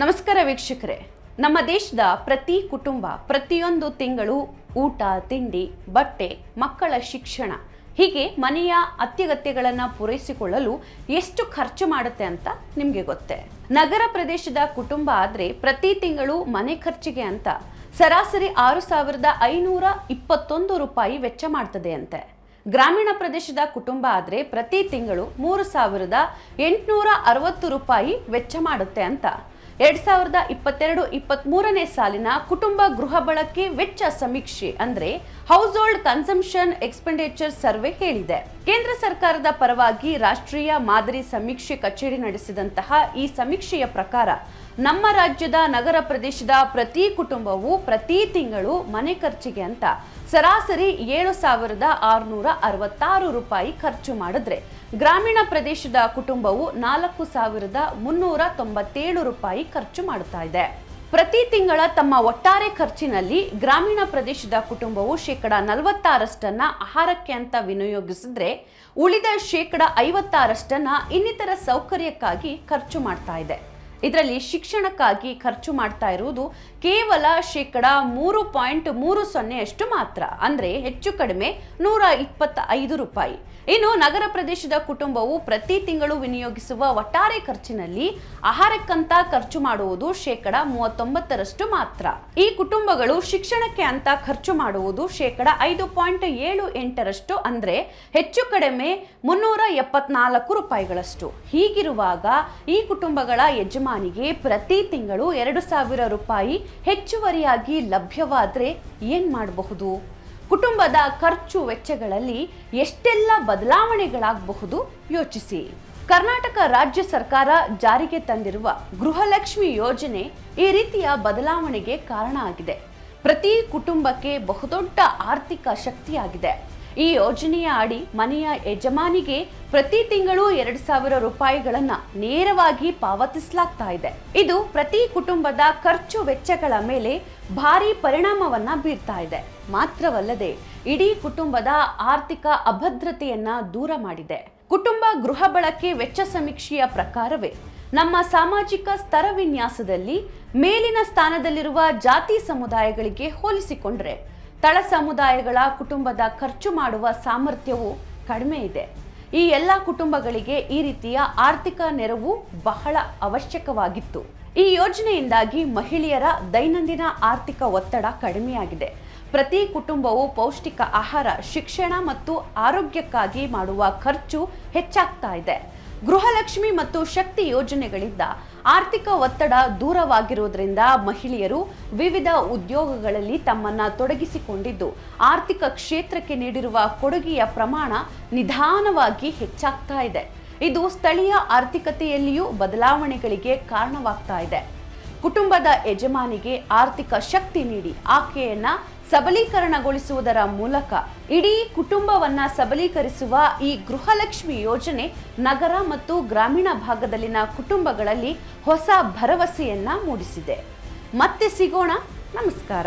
ನಮಸ್ಕಾರ ವೀಕ್ಷಕರೇ. ನಮ್ಮ ದೇಶದ ಪ್ರತಿ ಕುಟುಂಬ, ಪ್ರತಿಯೊಂದು ತಿಂಗಳು ಊಟ, ತಿಂಡಿ, ಬಟ್ಟೆ, ಮಕ್ಕಳ ಶಿಕ್ಷಣ, ಹೀಗೆ ಮನೆಯ ಅತ್ಯಗತ್ಯಗಳನ್ನು ಪೂರೈಸಿಕೊಳ್ಳಲು ಎಷ್ಟು ಖರ್ಚು ಮಾಡುತ್ತೆ ಅಂತ ನಿಮಗೆ ಗೊತ್ತೇ. ನಗರ ಪ್ರದೇಶದ ಕುಟುಂಬ ಆದರೆ ಪ್ರತಿ ತಿಂಗಳು ಮನೆ ಖರ್ಚಿಗೆ ಅಂತ ಸರಾಸರಿ ಆರು ಸಾವಿರದ ಐನೂರ ಇಪ್ಪತ್ತೊಂದು ರೂಪಾಯಿ ವೆಚ್ಚ ಮಾಡ್ತದೆ ಅಂತೆ. ಗ್ರಾಮೀಣ ಪ್ರದೇಶದ ಕುಟುಂಬ ಆದರೆ ಪ್ರತಿ ತಿಂಗಳು ಮೂರು ಸಾವಿರದ ಎಂಟುನೂರ ಅರವತ್ತು ರೂಪಾಯಿ ವೆಚ್ಚ ಮಾಡುತ್ತೆ ಅಂತ ಎರಡ್ ಸಾವಿರದ ಇಪ್ಪತ್ತೆರಡು ಇಪ್ಪತ್ಮೂರನೇ ಸಾಲಿನ ಕುಟುಂಬ ಗೃಹ ಬಳಕೆ ವೆಚ್ಚ ಸಮೀಕ್ಷೆ ಅಂದ್ರೆ household consumption expenditure survey ಹೇಳಿದೆ. ಕೇಂದ್ರ ಸರ್ಕಾರದ ಪರವಾಗಿ ರಾಷ್ಟ್ರೀಯ ಮಾದರಿ ಸಮೀಕ್ಷೆ ಕಚೇರಿ ನಡೆಸಿದಂತಹ ಈ ಸಮೀಕ್ಷೆಯ ಪ್ರಕಾರ ನಮ್ಮ ರಾಜ್ಯದ ನಗರ ಪ್ರದೇಶದ ಪ್ರತಿ ಕುಟುಂಬವು ಪ್ರತಿ ತಿಂಗಳು ಮನೆ ಖರ್ಚಿಗೆ ಅಂತ ಸರಾಸರಿ ಏಳು ಸಾವಿರದ ಆರುನೂರ ಅರವತ್ತಾರು ರೂಪಾಯಿ ಖರ್ಚು ಮಾಡಿದ್ರೆ ಗ್ರಾಮೀಣ ಪ್ರದೇಶದ ಕುಟುಂಬವು ನಾಲ್ಕು ಸಾವಿರದ ಮುನ್ನೂರ ತೊಂಬತ್ತೇಳು ರೂಪಾಯಿ ಖರ್ಚು ಮಾಡುತ್ತಾ ಇದೆ. ಪ್ರತಿ ತಿಂಗಳ ತಮ್ಮ ಒಟ್ಟಾರೆ ಖರ್ಚಿನಲ್ಲಿ ಗ್ರಾಮೀಣ ಪ್ರದೇಶದ ಕುಟುಂಬವು ಶೇಕಡ ನಲವತ್ತಾರಷ್ಟನ್ನ ಆಹಾರಕ್ಕೆ ಅಂತ ವಿನಿಯೋಗಿಸಿದ್ರೆ ಉಳಿದ ಶೇಕಡ ಐವತ್ತಾರಷ್ಟನ್ನ ಇನ್ನಿತರ ಸೌಕರ್ಯಕ್ಕಾಗಿ ಖರ್ಚು ಮಾಡ್ತಾ ಇದೆ. ಇದರಲ್ಲಿ ಶಿಕ್ಷಣಕ್ಕಾಗಿ ಖರ್ಚು ಮಾಡ್ತಾ ಇರುವುದು ಕೇವಲ ಶೇಕಡ ಮೂರು ಪಾಯಿಂಟ್ ಮೂರು ಸೊನ್ನೆಯಷ್ಟು ಮಾತ್ರ, ಅಂದ್ರೆ ಹೆಚ್ಚು ಕಡಿಮೆ ನೂರ ಇಪ್ಪತ್ತ ಐದು ರೂಪಾಯಿ. ಇನ್ನು ನಗರ ಪ್ರದೇಶದ ಕುಟುಂಬವು ಪ್ರತಿ ತಿಂಗಳು ವಿನಿಯೋಗಿಸುವ ಒಟ್ಟಾರೆ ಖರ್ಚಿನಲ್ಲಿ ಆಹಾರಕ್ಕಂತ ಖರ್ಚು ಮಾಡುವುದು ಶೇಕಡ ಮೂವತ್ತೊಂಬತ್ತರಷ್ಟು ಮಾತ್ರ. ಈ ಕುಟುಂಬಗಳು ಶಿಕ್ಷಣಕ್ಕೆ ಅಂತ ಖರ್ಚು ಮಾಡುವುದು ಶೇಕಡ ಐದು ಪಾಯಿಂಟ್ ಏಳು ಎಂಟರಷ್ಟು, ಅಂದ್ರೆ ಹೆಚ್ಚು ಕಡಿಮೆ ಮುನ್ನೂರ ಎಪ್ಪತ್ನಾಲ್ಕು ರೂಪಾಯಿಗಳಷ್ಟು. ಹೀಗಿರುವಾಗ ಈ ಕುಟುಂಬಗಳ ಯಜಮಾನಿಗೆ ಪ್ರತಿ ತಿಂಗಳು ಎರಡು ಸಾವಿರ ರೂಪಾಯಿ ಹೆಚ್ಚುವರಿಯಾಗಿ ಲಭ್ಯವಾದರೆ ಏನು ಮಾಡಬಹುದು? ಕುಟುಂಬದ ಖರ್ಚು ವೆಚ್ಚಗಳಲ್ಲಿ ಎಷ್ಟೆಲ್ಲ ಬದಲಾವಣೆಗಳಾಗಬಹುದು? ಯೋಚಿಸಿ. ಕರ್ನಾಟಕ ರಾಜ್ಯ ಸರ್ಕಾರ ಜಾರಿಗೆ ತಂದಿರುವ ಗೃಹಲಕ್ಷ್ಮಿ ಯೋಜನೆ ಈ ರೀತಿಯ ಬದಲಾವಣೆಗೆ ಕಾರಣ ಆಗಿದೆ. ಪ್ರತಿ ಕುಟುಂಬಕ್ಕೆ ಬಹುದೊಡ್ಡ ಆರ್ಥಿಕ ಶಕ್ತಿಯಾಗಿದೆ. ಈ ಯೋಜನೆಯ ಅಡಿ ಮನೆಯ ಯಜಮಾನಿಗೆ ಪ್ರತಿ ತಿಂಗಳು ಎರಡು ಸಾವಿರ ರೂಪಾಯಿಗಳನ್ನ ನೇರವಾಗಿ ಪಾವತಿಸಲಾಗ್ತಾ ಇದೆ. ಇದು ಪ್ರತಿ ಕುಟುಂಬದ ಖರ್ಚು ವೆಚ್ಚಗಳ ಮೇಲೆ ಭಾರಿ ಪರಿಣಾಮವನ್ನ ಬೀರ್ತಾ ಇದೆ. ಮಾತ್ರವಲ್ಲದೆ ಇಡೀ ಕುಟುಂಬದ ಆರ್ಥಿಕ ಅಭದ್ರತೆಯನ್ನ ದೂರ ಮಾಡಿದೆ. ಕುಟುಂಬ ಗೃಹ ಬಳಕೆ ವೆಚ್ಚ ಸಮೀಕ್ಷೆಯ ಪ್ರಕಾರವೇ ನಮ್ಮ ಸಾಮಾಜಿಕ ಸ್ತರ ವಿನ್ಯಾಸದಲ್ಲಿ ಮೇಲಿನ ಸ್ಥಾನದಲ್ಲಿರುವ ಜಾತಿ ಸಮುದಾಯಗಳಿಗೆ ಹೋಲಿಸಿಕೊಂಡ್ರೆ ತಳ ಸಮುದಾಯಗಳ ಕುಟುಂಬದ ಖರ್ಚು ಮಾಡುವ ಸಾಮರ್ಥ್ಯವು ಕಡಿಮೆ ಇದೆ. ಈ ಎಲ್ಲ ಕುಟುಂಬಗಳಿಗೆ ಈ ರೀತಿಯ ಆರ್ಥಿಕ ನೆರವು ಬಹಳ ಅವಶ್ಯಕವಾಗಿತ್ತು. ಈ ಯೋಜನೆಯಿಂದಾಗಿ ಮಹಿಳೆಯರ ದೈನಂದಿನ ಆರ್ಥಿಕ ಒತ್ತಡ ಕಡಿಮೆಯಾಗಿದೆ. ಪ್ರತಿ ಕುಟುಂಬವು ಪೌಷ್ಟಿಕ ಆಹಾರ, ಶಿಕ್ಷಣ ಮತ್ತು ಆರೋಗ್ಯಕ್ಕಾಗಿ ಮಾಡುವ ಖರ್ಚು ಹೆಚ್ಚಾಗ್ತಾ ಇದೆ. ಗೃಹಲಕ್ಷ್ಮಿ ಮತ್ತು ಶಕ್ತಿ ಯೋಜನೆಗಳಿಂದ ಆರ್ಥಿಕ ಒತ್ತಡ ದೂರವಾಗಿರುವುದರಿಂದ ಮಹಿಳೆಯರು ವಿವಿಧ ಉದ್ಯೋಗಗಳಲ್ಲಿ ತಮ್ಮನ್ನ ತೊಡಗಿಸಿಕೊಂಡಿದ್ದು, ಆರ್ಥಿಕ ಕ್ಷೇತ್ರಕ್ಕೆ ನೀಡಿರುವ ಕೊಡುಗೆಯ ಪ್ರಮಾಣ ನಿಧಾನವಾಗಿ ಹೆಚ್ಚಾಗ್ತಾ ಇದೆ. ಇದು ಸ್ಥಳೀಯ ಆರ್ಥಿಕತೆಯಲ್ಲಿಯೂ ಬದಲಾವಣೆಗಳಿಗೆ ಕಾರಣವಾಗ್ತಾ ಇದೆ. ಕುಟುಂಬದ ಯಜಮಾನಿಗೆ ಆರ್ಥಿಕ ಶಕ್ತಿ ನೀಡಿ ಆಕೆಯನ್ನ ಸಬಲೀಕರಣಗೊಳಿಸುವುದರ ಮೂಲಕ ಇಡೀ ಕುಟುಂಬವನ್ನ ಸಬಲೀಕರಿಸುವ ಈ ಗೃಹಲಕ್ಷ್ಮಿ ಯೋಜನೆ ನಗರ ಮತ್ತು ಗ್ರಾಮೀಣ ಭಾಗದಲ್ಲಿನ ಕುಟುಂಬಗಳಲ್ಲಿ ಹೊಸ ಭರವಸೆಯನ್ನ ಮೂಡಿಸಿದೆ. ಮತ್ತೆ ಸಿಗೋಣ. ನಮಸ್ಕಾರ.